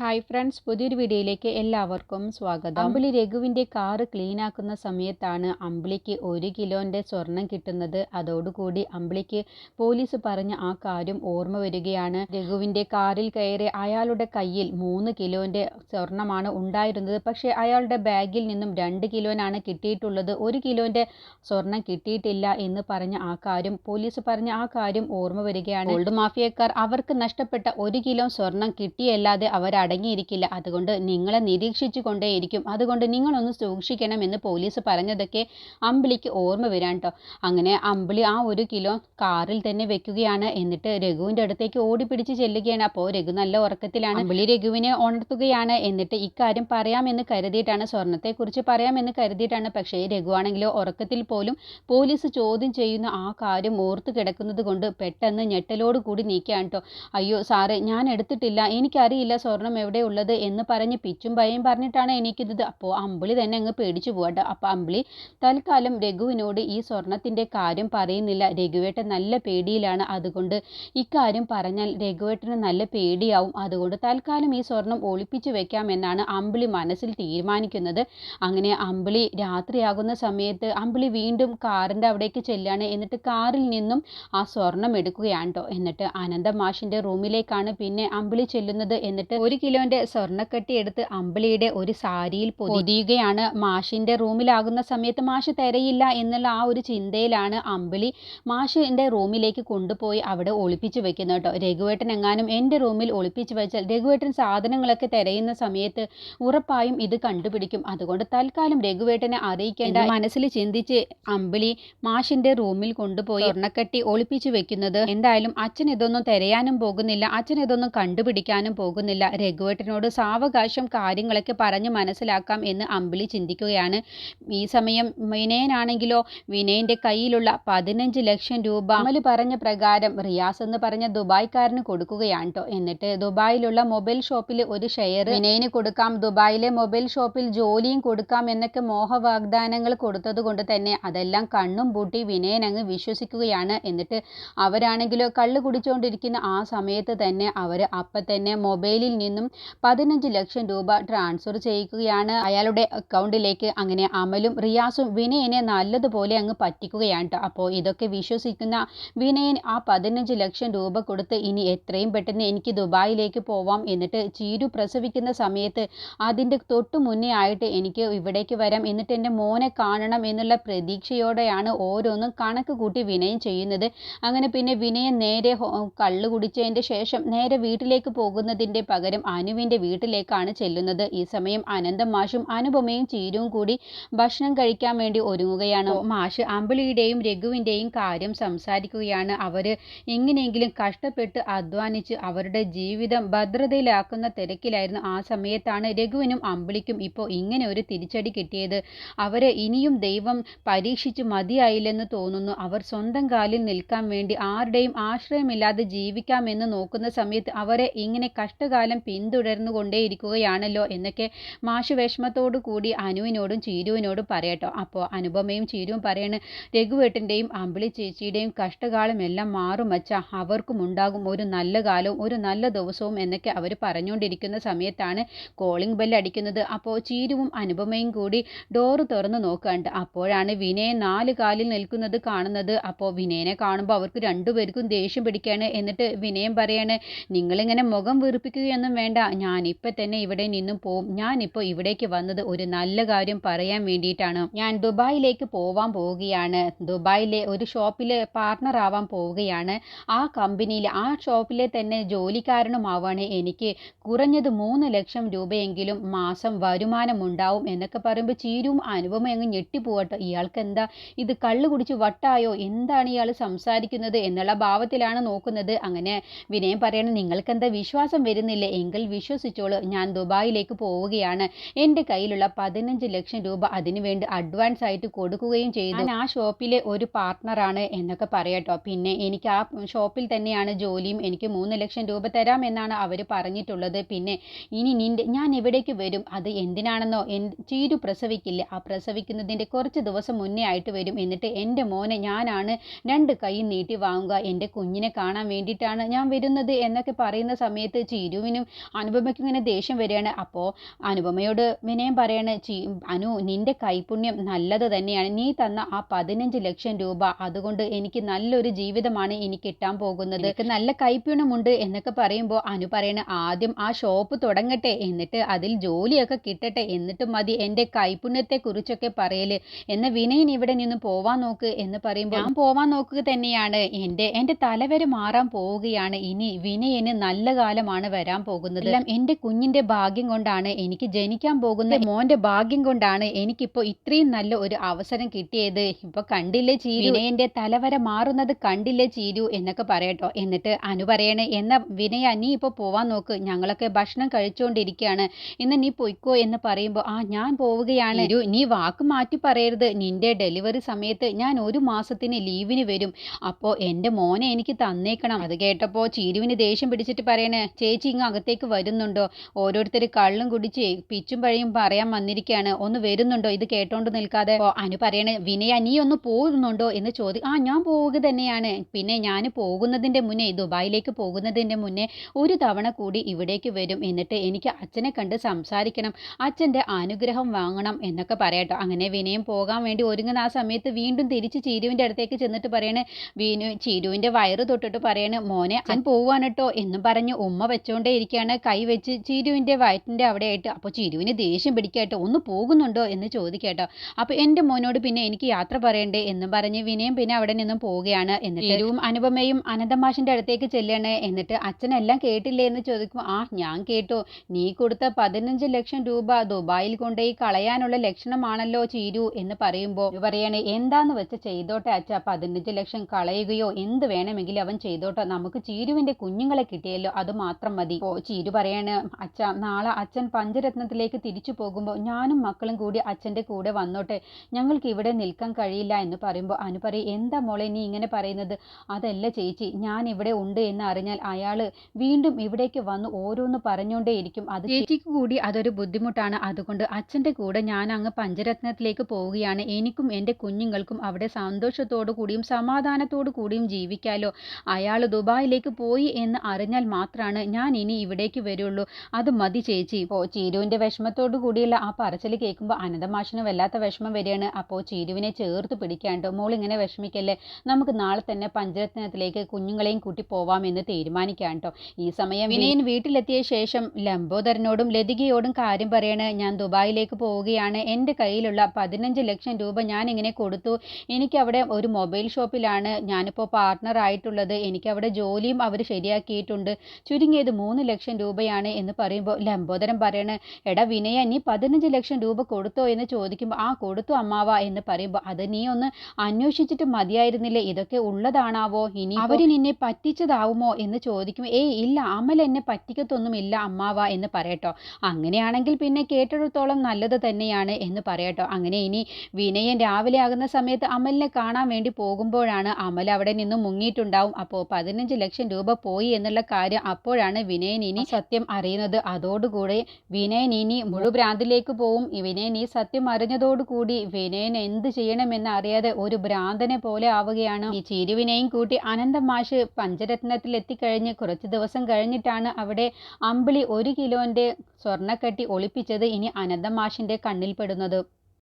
Hi friends പുതിയൊരു വീഡിയോയിലേക്ക് എല്ലാവർക്കും സ്വാഗതം. അമ്പിളി രഘുവിന്റെ കാറ് ക്ലീൻ ആക്കുന്ന സമയത്താണ് അമ്പിളിക്ക് ഒരു കിലോന്റെ സ്വർണം കിട്ടുന്നത്. അതോടുകൂടി അമ്പിളിക്ക് പോലീസ് പറഞ്ഞ ആ കാര്യം ഓർമ്മ വരികയാണ്. രഘുവിന്റെ കാറിൽ കയറി അയാളുടെ കയ്യിൽ മൂന്ന് കിലോന്റെ സ്വർണമാണ് ഉണ്ടായിരുന്നത്. പക്ഷേ അയാളുടെ ബാഗിൽ നിന്നും രണ്ട് കിലോനാണ് കിട്ടിയിട്ടുള്ളത്. ഒരു കിലോന്റെ സ്വർണം കിട്ടിയിട്ടില്ല എന്ന് പറഞ്ഞ ആ കാര്യം പോലീസ് പറഞ്ഞ ആ കാര്യം ഓർമ്മ വരികയാണ്. ഗോൾഡ് മാഫിയക്കാർ അവർക്ക് നഷ്ടപ്പെട്ട ഒരു കിലോ സ്വർണം കിട്ടിയല്ലാതെ അവർ അടങ്ങിയിരിക്കില്ല അതുകൊണ്ട് നിങ്ങളെ നിരീക്ഷിച്ചു കൊണ്ടേയിരിക്കും അതുകൊണ്ട് നിങ്ങളൊന്ന് സൂക്ഷിക്കണം എന്ന് പോലീസ് പറഞ്ഞതൊക്കെ അമ്പിളിക്ക് ഓർമ്മ വരാൻ കേട്ടോ അങ്ങനെ അമ്പിളി ആ ഒരു കിലോ കാറിൽ തന്നെ വെക്കുകയാണ്. എന്നിട്ട് രഘുവിന്റെ അടുത്തേക്ക് ഓടിപ്പിടിച്ച് ചെല്ലുകയാണ്. അപ്പോൾ രഘു നല്ല ഉറക്കത്തിലാണ്. അമ്പിളി രഘുവിനെ ഉണർത്തുകയാണ്. എന്നിട്ട് ഇക്കാര്യം പറയാമെന്ന് കരുതിയിട്ടാണ് സ്വർണത്തെക്കുറിച്ച് പറയാമെന്ന് കരുതിയിട്ടാണ്. പക്ഷേ രഘുവാണെങ്കിലോ ഉറക്കത്തിൽ പോലും പോലീസ് ചോദ്യം ചെയ്യുന്ന ആ കാര്യം ഓർത്ത് കിടക്കുന്നത് കൊണ്ട് പെട്ടെന്ന് ഞെട്ടലോട് കൂടി നീക്കുകയാണ് കേട്ടോ അയ്യോ സാറേ ഞാൻ എടുത്തിട്ടില്ല. എനിക്കറിയില്ല സ്വർണം എവിടെ ഉള്ളത് എന്ന് പറഞ്ഞ് പിച്ചും ഭയം പറഞ്ഞിട്ടാണ് എനിക്കിത് അപ്പോൾ അമ്പിളി തന്നെ അങ്ങ് പേടിച്ചു പോകട്ടെ അപ്പോൾ അമ്പിളി തൽക്കാലം രഘുവിനോട് ഈ സ്വർണത്തിന്റെ കാര്യം പറയുന്നില്ല. രഘുവേട്ടൻ നല്ല പേടിയിലാണ്. അതുകൊണ്ട് ഇക്കാര്യം പറഞ്ഞാൽ രഘുവേട്ടന് നല്ല പേടിയാവും. അതുകൊണ്ട് തൽക്കാലം ഈ സ്വർണം ഒളിപ്പിച്ചു വെക്കാമെന്നാണ് അമ്പിളി മനസ്സിൽ തീരുമാനിക്കുന്നത്. അങ്ങനെ അമ്പിളി രാത്രിയാകുന്ന സമയത്ത് അമ്പിളി വീണ്ടും കാറിന്റെ അവിടേക്ക് ചെല്ലുകയാണ് എന്നിട്ട് കാറിൽ നിന്നും ആ സ്വർണം എടുക്കുകയാണ് കേട്ടോ എന്നിട്ട് അനന്തമാഷിന്റെ റൂമിലേക്കാണ് പിന്നെ അമ്പിളി ചെല്ലുന്നത്. എന്നിട്ട് ഒരു കിലോന്റെ സ്വർണക്കെട്ടി എടുത്ത് അമ്പിളിയുടെ ഒരു സാരിയിൽ പൊതിയുകയാണ്. മാഷിന്റെ റൂമിലാകുന്ന സമയത്ത് മാഷ് തിരയില്ല എന്നുള്ള ആ ഒരു ചിന്തയിലാണ് അമ്പിളി മാഷിന്റെ റൂമിലേക്ക് കൊണ്ടുപോയി അവിടെ ഒളിപ്പിച്ചു വെക്കുന്നത് കേട്ടോ. രഘുവേട്ടൻ എങ്ങാനും എന്റെ റൂമിൽ ഒളിപ്പിച്ചു വെച്ചാൽ രഘുവേട്ടൻ സാധനങ്ങളൊക്കെ തിരയുന്ന സമയത്ത് ഉറപ്പായും ഇത് കണ്ടുപിടിക്കും. അതുകൊണ്ട് തൽക്കാലം രഘുവേട്ടനെ അറിയിക്കേണ്ട. മനസ്സിൽ ചിന്തിച്ച് അമ്പിളി മാഷിന്റെ റൂമിൽ കൊണ്ടുപോയി സ്വർണക്കട്ടി ഒളിപ്പിച്ചു വെക്കുന്നത്. എന്തായാലും അച്ഛൻ ഇതൊന്നും തിരയാനും പോകുന്നില്ല. അച്ഛൻ ഇതൊന്നും കണ്ടുപിടിക്കാനും പോകുന്നില്ല. രഘുവേട്ടനോട് സാവകാശം കാര്യങ്ങളൊക്കെ പറഞ്ഞ് മനസ്സിലാക്കാം എന്ന് അമ്പിളി ചിന്തിക്കുകയാണ്. ഈ സമയം വിനയനാണെങ്കിലോ വിനയന്റെ കയ്യിലുള്ള പതിനഞ്ച് ലക്ഷം രൂപ അമൽ പറഞ്ഞ പ്രകാരം റിയാസ് എന്ന് പറഞ്ഞ ദുബായ്ക്കാരന് കൊടുക്കുകയാണ് കേട്ടോ എന്നിട്ട് ദുബായിലുള്ള മൊബൈൽ ഷോപ്പിൽ ഒരു ഷെയർ വിനയന് കൊടുക്കാം ദുബായിലെ മൊബൈൽ ഷോപ്പിൽ ജോലിയും കൊടുക്കാം എന്നൊക്കെ മോഹ വാഗ്ദാനങ്ങൾ കൊടുത്തത് കൊണ്ട് തന്നെ അതെല്ലാം കണ്ണും പൂട്ടി വിനയൻ അങ്ങ് വിശ്വസിക്കുകയാണ്. എന്നിട്ട് അവരാണെങ്കിലോ കള്ള് കുടിച്ചുകൊണ്ടിരിക്കുന്ന ആ സമയത്ത് തന്നെ അവർ അപ്പം തന്നെ മൊബൈലിൽ നിന്നും പതിനഞ്ച് ലക്ഷം രൂപ ട്രാൻസ്ഫർ ചെയ്യിക്കുകയാണ് അയാളുടെ അക്കൗണ്ടിലേക്ക് അങ്ങനെ അമലും റിയാസും വിനയനെ നല്ലതുപോലെ അങ്ങ് പറ്റിക്കുകയാണ് കേട്ടോ. അപ്പോൾ ഇതൊക്കെ വിശ്വസിക്കുന്ന വിനയൻ ആ പതിനഞ്ച് ലക്ഷം രൂപ കൊടുത്ത് ഇനി എത്രയും പെട്ടെന്ന് എനിക്ക് ദുബായിലേക്ക് പോവാം എന്നിട്ട് ചീരു പ്രസവിക്കുന്ന സമയത്ത് അതിന്റെ തൊട്ടു മുന്നേ ആയിട്ട് എനിക്ക് ഇവിടേക്ക് വരാം എന്നിട്ട് എന്റെ മോനെ കാണണം എന്നുള്ള പ്രതീക്ഷയോടെയാണ് ഓരോന്നും കണക്ക് കൂട്ടി വിനയം ചെയ്യുന്നത്. അങ്ങനെ പിന്നെ വിനയൻ നേരെ കള്ളു കുടിച്ചതിന്റെ ശേഷം നേരെ വീട്ടിലേക്ക് പോകുന്നതിന്റെ പകരം അനുവിന്റെ വീട്ടിലേക്കാണ് ചെല്ലുന്നത്. ഈ സമയം അനന്തം മാഷും അനുപമയും ചീരുവും കൂടി ഭക്ഷണം കഴിക്കാൻ വേണ്ടി ഒരുങ്ങുകയാണ്. മാഷ് അമ്പിളിയുടെയും രഘുവിന്റെയും കാര്യം സംസാരിക്കുകയാണ്. അവർ എങ്ങനെയെങ്കിലും കഷ്ടപ്പെട്ട് അധ്വാനിച്ച് അവരുടെ ജീവിതം ഭദ്രതയിലാക്കുന്ന തിരക്കിലായിരുന്നു ആ സമയത്താണ് രഘുവിനും അമ്പിളിക്കും ഇപ്പോൾ ഇങ്ങനെ ഒരു തിരിച്ചടി കിട്ടിയത്. അവരെ ഇനിയും ദൈവം പരീക്ഷിച്ച് മതിയായില്ലെന്ന് തോന്നുന്നു. അവർ സ്വന്തം കാലിൽ നിൽക്കാൻ വേണ്ടി ആരുടെയും ആശ്രയമില്ലാതെ ജീവിക്കാമെന്ന് നോക്കുന്ന സമയത്ത് അവരെ ഇങ്ങനെ കഷ്ടകാലം പിന്തുടർന്നു കൊണ്ടേയിരിക്കുകയാണല്ലോ എന്നൊക്കെ മാഷ് വിഷമത്തോടു കൂടി അനുവിനോടും ചീരുവിനോടും പറയട്ടോ. അപ്പോൾ അനുപമയും ചീരുവും പറയണ് രഘുവേട്ടന്റെയും അമ്പിളി ചേച്ചിയുടെയും കഷ്ടകാലം എല്ലാം മാറും അച്ഛ. അവർക്കും ഉണ്ടാകും ഒരു നല്ല കാലവും ഒരു നല്ല ദിവസവും എന്നൊക്കെ അവർ പറഞ്ഞുകൊണ്ടിരിക്കുന്ന സമയത്താണ് കോളിംഗ് ബെൽ അടിക്കുന്നത്. അപ്പോൾ ചീരുവും അനുപമയും കൂടി ഡോറ് തുറന്ന് നോക്കാണ്ട് അപ്പോഴാണ് വിനയൻ നാല് കാലിൽ നിൽക്കുന്നത് കാണുന്നത്. അപ്പോൾ വിനയനെ കാണുമ്പോൾ അവർക്ക് രണ്ടുപേർക്കും ദേഷ്യം പിടിക്കുകയാണ് എന്നിട്ട് വിനയം പറയാണ് നിങ്ങളിങ്ങനെ മുഖം വീർപ്പിക്കുകയൊന്നും വേണ്ട. ഞാനിപ്പോൾ തന്നെ ഇവിടെ നിന്നും പോവും. ഞാനിപ്പോൾ ഇവിടേക്ക് വന്നത് ഒരു നല്ല കാര്യം പറയാൻ വേണ്ടിയിട്ടാണ്. ഞാൻ ദുബായിലേക്ക് പോവാൻ പോവുകയാണ്. ദുബായിലെ ഒരു ഷോപ്പിൽ പാർട്ണർ ആവാൻ പോവുകയാണ്. ആ കമ്പനിയിൽ ആ ഷോപ്പിലെ തന്നെ ജോലിക്കാരനുമാവാണ് എനിക്ക് കുറഞ്ഞത് മൂന്ന് ലക്ഷം രൂപയെങ്കിലും മാസം വരുമാനമുണ്ടാവും എന്നൊക്കെ പറയുമ്പോൾ ചീരും അനുപമ അങ്ങ് ഞെട്ടിപ്പോവട്ടോ. ഇയാൾക്ക് എന്താ ഇത് കള്ളു കുടിച്ച് വട്ടായോ? എന്താണ് ഇയാൾ സംസാരിക്കുന്നത് എന്നുള്ള ഭാവത്തിലാണ് നോക്കുന്നത്. അങ്ങനെ വിനയം പറയണം. നിങ്ങൾക്ക് എന്താ വിശ്വാസം വരുന്നില്ല. എങ്കിൽ വിശ്വസിച്ചോളൂ. ഞാൻ ദുബായിലേക്ക് പോവുകയാണ്. എന്റെ കയ്യിലുള്ള പതിനഞ്ച് ലക്ഷം രൂപ അതിനുവേണ്ടി അഡ്വാൻസ് ആയിട്ട് കൊടുക്കുകയും ചെയ്തു. ഞാൻ ആ ഷോപ്പിലെ ഒരു പാർട്ട്ണറാണ് എന്നൊക്കെ പറയട്ടോ പിന്നെ എനിക്ക് ആ ഷോപ്പിൽ തന്നെയാണ് ജോലിയും. എനിക്ക് മൂന്ന് ലക്ഷം രൂപ തരാം എന്നാണ് അവർ പറഞ്ഞിട്ടുള്ളത്. പിന്നെ ഇനി നിന്റെ ഞാൻ എവിടേക്ക് വരും? അത് എന്തിനാണെന്നോ എൻ ചീരു പ്രസവിക്കില്ല. ആ പ്രസവിക്കുന്നതിന്റെ കുറച്ച് ദിവസം മുന്നേ ആയിട്ട് വരും. എന്നിട്ട് എന്റെ മോനെ ഞാനാണ് രണ്ട് കൈ നീട്ടി വാങ്ങുക. എന്റെ കുഞ്ഞിനെ കാണാൻ വേണ്ടിയിട്ടാണ് ഞാൻ വരുന്നത് എന്നൊക്കെ പറയുന്ന സമയത്ത് ചീരുവിനും അനുപമയ്ക്ക് ഇങ്ങനെ ദേഷ്യം വരികയാണ്. അപ്പോൾ അനുപമയോട് വിനയം പറയാണ് ചീ അനു നിന്റെ കൈപുണ്യം നല്ലത് തന്നെയാണ്. നീ തന്ന ആ പതിനഞ്ച് ലക്ഷം രൂപ അതുകൊണ്ട് എനിക്ക് നല്ലൊരു ജീവിതമാണ് എനിക്ക് കിട്ടാൻ പോകുന്നത്. നല്ല കൈപുണ്യമുണ്ട് എന്നൊക്കെ പറയുമ്പോൾ അനു പറയണ ആദ്യം ആ ഷോപ്പ് തുടങ്ങട്ടെ എന്നിട്ട് അതിൽ ജോലിയൊക്കെ കിട്ടട്ടെ എന്നിട്ട് മതി എന്റെ കൈപുണ്യത്തെ കുറിച്ചൊക്കെ പറയൽ. എന്ന വിനയൻ ഇവിടെ നിന്ന് പോവാൻ നോക്ക് എന്ന് പറയുമ്പോൾ ഞാൻ പോവാൻ നോക്കുക തന്നെയാണ്. എന്റെ എന്റെ തലവരെ മാറാൻ പോവുകയാണ്. ഇനി വിനയന് നല്ല കാലമാണ് വരാൻ പോകുന്നത്. എല്ലാം എന്റെ കുഞ്ഞിന്റെ ഭാഗ്യം കൊണ്ടാണ് എനിക്ക് ജനിക്കാൻ പോകുന്ന മോന്റെ ഭാഗ്യം കൊണ്ടാണ് എനിക്കിപ്പോൾ ഇത്രയും നല്ല ഒരു അവസരം കിട്ടിയത്. ഇപ്പൊ കണ്ടില്ലേ ചീരു? വിനയന്റെ തലവര മാറുന്നത് കണ്ടില്ലേ ചീരു എന്നൊക്കെ പറയട്ടോ. എന്നിട്ട് അനു പറയണേ എന്ന വിനയ നീ ഇപ്പൊ പോവാൻ നോക്ക്. ഞങ്ങളൊക്കെ ഭക്ഷണം കഴിച്ചുകൊണ്ടിരിക്കുകയാണ്. ഇന്ന് നീ പൊയ്ക്കോ എന്ന് പറയുമ്പോൾ ആ ഞാൻ പോവുകയാണ്. ഒരു നീ വാക്ക് മാറ്റി പറയരുത്. നിന്റെ ഡെലിവറി സമയത്ത് ഞാൻ ഒരു മാസത്തിന് ലീവിന് വരും. അപ്പോ എന്റെ മോനെ എനിക്ക് തന്നേക്കണം. അത് കേട്ടപ്പോൾ ചീരുവിന് ദേഷ്യം പിടിച്ചിട്ട് പറയണേ ചേച്ചി ഇങ്ങ് അകത്തേക്ക് വരുന്നുണ്ടോ? ഓരോരുത്തർ കള്ളും കുടിച്ച് പിച്ചും പഴയും പറയാൻ വന്നിരിക്കുകയാണ് ഒന്ന് വരുന്നുണ്ടോ? ഇത് കേട്ടോണ്ട് നിൽക്കാതെ. അനു പറയണേ വിനയ നീ ഒന്ന് പോകുന്നുണ്ടോ? എന്ന് ചോദി ആ ഞാൻ പോവുക തന്നെയാണ് പിന്നെ ഞാൻ പോകുന്നതിന്റെ മുന്നേ ദുബായിലേക്ക് പോകുന്നതിന്റെ മുന്നേ ഒരു തവണ കൂടി ഇവിടേക്ക് വരും. എന്നിട്ട് എനിക്ക് അച്ഛനെ കണ്ട് സംസാരിക്കണം. അച്ഛന്റെ അനുഗ്രഹം വാങ്ങണം എന്നൊക്കെ പറയട്ടോ അങ്ങനെ വിനയം പോകാൻ വേണ്ടി ഒരുങ്ങുന്ന ആ സമയത്ത് വീണ്ടും തിരിച്ച് ചീരുവിന്റെ അടുത്തേക്ക് ചെന്നിട്ട് പറയണേ വീനു ചീരുവിന്റെ വയറ് തൊട്ടിട്ട് പറയണേ മോനെ അച്ഛൻ പോവാണ് കേട്ടോ എന്നും പറഞ്ഞ് ഉമ്മ വെച്ചോണ്ടേ ഇരിക്കുകയാണ് കൈ ചിരുവിന്റെ ചീരുവിന്റെ വയറ്റിന്റെ അവിടെ ആയിട്ട് അപ്പോൾ ചിരുവിന് ദേഷ്യം പിടിക്കായിട്ട് ഒന്ന് പോകുന്നുണ്ടോ എന്ന് ചോദിക്കാട്ടോ. അപ്പോൾ എന്റെ മോനോട് പിന്നെ എനിക്ക് യാത്ര പറയണ്ടേ എന്നും പറഞ്ഞ് വിനയം പിന്നെ അവിടെ നിന്നും പോവുകയാണ്. എന്നിട്ട് ഇരുവും അനുപമയും അനന്തമാഷിന്റെ അടുത്തേക്ക് ചെല്ലണേ എന്നിട്ട് അച്ഛനെല്ലാം കേട്ടില്ലേ എന്ന് ചോദിക്കും. ആ ഞാൻ കേട്ടു. നീ കൊടുത്ത പതിനഞ്ച് ലക്ഷം രൂപ ദുബായിൽ കൊണ്ടുപോയി കളയാനുള്ള ലക്ഷണമാണല്ലോ ചീരു എന്ന് പറയുമ്പോൾ പറയണേ എന്താന്ന് വെച്ച് ചെയ്തോട്ടെ അച്ഛ. പതിനഞ്ച് ലക്ഷം കളയുകയോ എന്ത് വേണമെങ്കിലും അവൻ ചെയ്തോട്ടെ. നമുക്ക് ചീരുവിന്റെ കുഞ്ഞുങ്ങളെ കിട്ടിയല്ലോ. അത് മാത്രം മതി. ഓ ചീരു പറയാണ്. അച്ഛ നാളെ അച്ഛൻ പഞ്ചരത്നത്തിലേക്ക് തിരിച്ചു പോകുമ്പോൾ ഞാനും മക്കളും കൂടി അച്ഛന്റെ കൂടെ വന്നോട്ടെ. ഞങ്ങൾക്ക് ഇവിടെ നിൽക്കാൻ കഴിയില്ല എന്ന് പറയുമ്പോൾ അനു പറയും എന്താ മോളെ നീ ഇങ്ങനെ പറയുന്നത്? അതല്ല ചേച്ചി ഞാൻ ഇവിടെ ഉണ്ട് എന്ന് അറിഞ്ഞാൽ അയാൾ വീണ്ടും ഇവിടേക്ക് വന്ന് ഓരോന്ന് പറഞ്ഞുകൊണ്ടേയിരിക്കും അത് ചേച്ചിക്ക് കൂടി അതൊരു ബുദ്ധിമുട്ടാണ്. അതുകൊണ്ട് അച്ഛന്റെ കൂടെ ഞാൻ അങ്ങ് പഞ്ചരത്നത്തിലേക്ക് പോവുകയാണ്. എനിക്കും എന്റെ കുഞ്ഞുങ്ങൾക്കും അവിടെ സന്തോഷത്തോടു കൂടിയും സമാധാനത്തോടു കൂടിയും ജീവിക്കാലോ. അയാൾ ദുബായിലേക്ക് പോയി എന്ന് അറിഞ്ഞാൽ മാത്രമാണ് ഞാൻ ഇനി ഇവിടേക്ക് വരുള്ളൂ. അത് മതി ചേച്ചി. ഇപ്പോൾ ചീരുവിന്റെ വിഷമത്തോടു കൂടിയുള്ള ആ പറച്ചിൽ കേൾക്കുമ്പോൾ അനന്തമാഷിന് വല്ലാത്ത വിഷമം വരികയാണ്. അപ്പോൾ ചീരുവിനെ ചേർത്ത് പിടിക്കാണ്ട്? മോൾ ഇങ്ങനെ വിഷമിക്കല്ലേ? നമുക്ക് നാളെ തന്നെ പഞ്ചരത്നത്തിലേക്ക് കുഞ്ഞുങ്ങളെയും കൂട്ടി പോവാമെന്ന് തീരുമാനിക്കാം കേട്ടോ ഈ സമയം വിനയൻ വീട്ടിലെത്തിയ ശേഷം ലംബോദരനോടും ലതികയോടും കാര്യം പറയണ. ഞാൻ ദുബായിലേക്ക് പോവുകയാണ്. എന്റെ കയ്യിലുള്ള പതിനഞ്ച് ലക്ഷം രൂപ ഞാൻ ഇങ്ങനെ കൊടുത്തു. എനിക്ക് അവിടെ ഒരു മൊബൈൽ ഷോപ്പിലാണ് ഞാനിപ്പോൾ പാർട്ട്ണർ ആയിട്ടുള്ളത് എനിക്ക് അവിടെ ജോലിയും അവർ ശരിയാക്കിയിട്ടുണ്ട്. ചുരുങ്ങിയത് മൂന്ന് ലക്ഷം രൂപയാണ് എന്ന് പറയുമ്പോൾ ലംബോദരൻ പറയണ എടാ വിനയ നീ പതിനഞ്ച് ലക്ഷം രൂപ കൊടുത്തോ എന്ന് ചോദിക്കുമ്പോൾ ആ കൊടുത്തു അമ്മാവ എന്ന് പറയുമ്പോൾ അത് നീ ഒന്ന് അന്വേഷിച്ചിട്ട് മതിയായിരുന്നില്ലേ? ഇതൊക്കെ ഉള്ളതാണാവോ? ഇനി അവർ നിന്നെ പറ്റിച്ചതാവുമോ? എന്ന് ചോദിക്കുമ്പോൾ ഏയ് ഇല്ല അമൽ എന്നെ പറ്റിക്കത്തൊന്നുമില്ല അമ്മാവ എന്ന് പറയട്ടോ. അങ്ങനെയാണെങ്കിൽ പിന്നെ കേട്ടിടത്തോളം നല്ലത് തന്നെയാണ് എന്ന് പറയട്ടോ. അങ്ങനെ ഇനി വിനയൻ രാവിലെ ആകുന്ന സമയത്ത് അമലിനെ കാണാൻ വേണ്ടി പോകുമ്പോഴാണ് അമൽ അവിടെ നിന്ന് മുങ്ങിയിട്ടുണ്ടാവും. അപ്പോൾ പതിനഞ്ച് ലക്ഷം രൂപ പോയി എന്നുള്ള കാര്യം അപ്പോഴാണ് വിനയൻ ഇനി സത്യം അറിയുന്നത് അതോടുകൂടി വിനയൻ ഇനി മുഴുഭ്രാന്തിലേക്ക് പോവും. വിനയൻ ഈ സത്യം അറിഞ്ഞതോടുകൂടി വിനയൻ എന്ത് ചെയ്യണമെന്ന് അറിയാതെ ഒരു ഭ്രാന്തനെ പോലെ ആവുകയാണ്. ഈ ചിരുവിനെയും കൂട്ടി അനന്തമാഷ് പഞ്ചരത്നത്തിൽ എത്തിക്കഴിഞ്ഞ് കുറച്ച് ദിവസം കഴിഞ്ഞിട്ടാണ് അവിടെ അമ്പിളി ഒരു കിലോന്റെ സ്വർണക്കട്ടി ഒളിപ്പിച്ചത് ഇനി അനന്തമാഷിന്റെ കണ്ണിൽപ്പെടുന്നത്